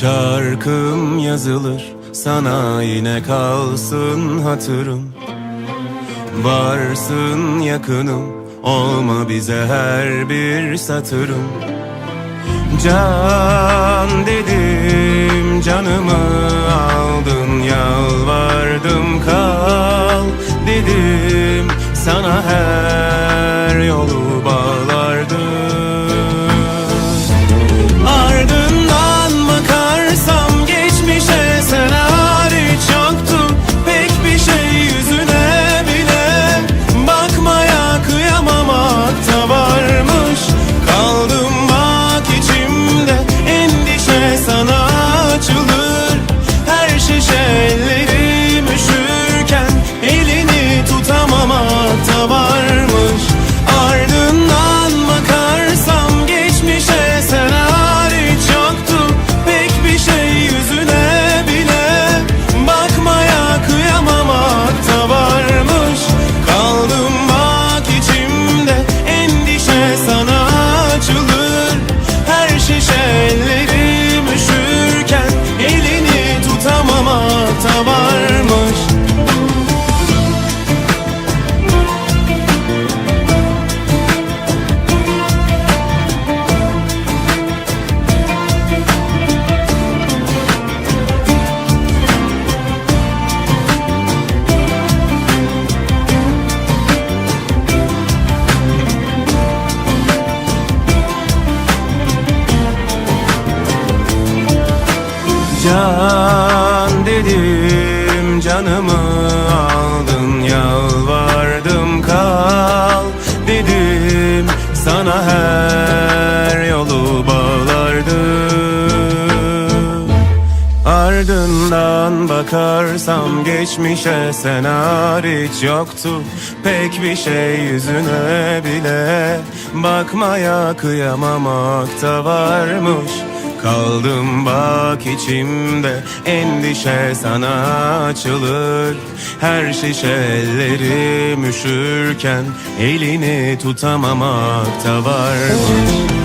şarkım yazılır Sana yine kalsın hatırım. Varsın yakınım Olma bize her bir satırım. Can dedim canımı aldın Yalvardım kal dedim. Sana her yolu Can dedim canımı aldın yalvardım kal dedim. Sana her yolu bağlardım. Ardından bakarsam geçmişe sen hariç yoktu. Pek bir şey yüzüne bile bakmaya kıyamamakta varmış Kaldım bak içimde. Endişe sana açılır. Her şişe ellerim üşürken elini tutamamakta varmış Ardından